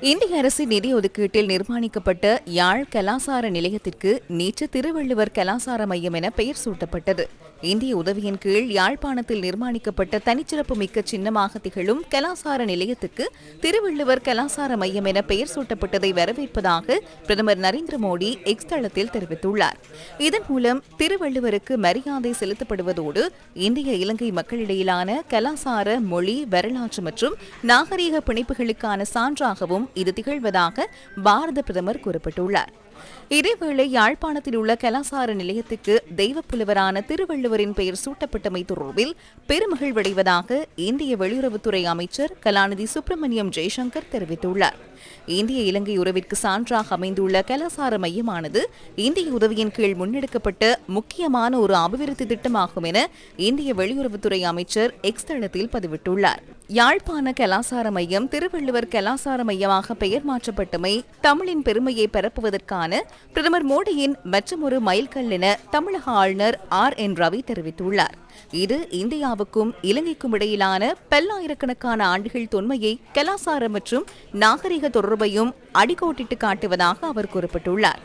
இந்திய அரசின் நிதி ஒதுக்கீட்டில் நிர்மாணிக்கப்பட்ட யாழ் கலாசார நிலையத்திற்கு நேற்று திருவள்ளுவர் கலாசார மையம் என பெயர் சூட்டப்பட்டது. இந்திய உதவியின் கீழ் யாழ்ப்பாணத்தில் நிர்மாணிக்கப்பட்ட தனிச்சிறப்பு மிக்க சின்னமாக திகழும் கலாசார நிலையத்துக்கு திருவள்ளுவர் கலாசார மையம் என பெயர் சூட்டப்பட்டதை வரவேற்பதாக பிரதமர் நரேந்திர மோடி எக்ஸ் தளத்தில் தெரிவித்துள்ளார். இதன் மூலம் திருவள்ளுவருக்கு மரியாதை செலுத்தப்படுவதோடு இந்திய இலங்கை மக்களிடையிலான கலாசார மொழி வரலாற்று மற்றும் நாகரீக பிணைப்புகளுக்கான சான்றாகவும் இது திகழ்வதாக பாரத பிரதமர் குறிப்பிட்டுள்ளார். இதேவேளை யாழ்ப்பாணத்தில் உள்ள கலாசார நிலையத்துக்கு தெய்வப்புலவரான திருவள்ளுவரின் பெயர் சூட்டப்பட்டமை தொடர்பில் பெருமகிழ்வடைவதாக இந்திய வெளியுறவுத்துறை அமைச்சர் கலாநிதி சுப்பிரமணியம் ஜெய்சங்கர் தெரிவித்துள்ளார். இந்திய இலங்கை உறவிற்கு சான்றாக அமைந்துள்ள கலாசார மையமானது இந்திய உதவியின் கீழ் முன்னெடுக்கப்பட்ட முக்கியமான ஒரு அபிவிருத்தி திட்டமாகும் என இந்திய வெளியுறவுத்துறை அமைச்சர் எக்ஸ் தளத்தில் பதிவிட்டுள்ளார். யாழ்ப்பாண கலாசார மையம் திருவள்ளுவர் கலாசார மையமாக பெயர் மாற்றப்பட்டமை தமிழின் பெருமையை பரப்புவதற்கான பிரதமர் மோடியின் மற்றொரு மைல்கல் என தமிழக ஆளுநர் ஆர். என். ரவி தெரிவித்துள்ளார். இது இந்தியாவுக்கும் இலங்கைக்கும் இடையிலான பல்லாயிரக்கணக்கான ஆண்டுகள் தொன்மையை கலாசார மற்றும் நாகரிக தொடர்பையும் அடிக்கோட்டிட்டு காட்டுவதாக அவர் குறிப்பிட்டுள்ளார்.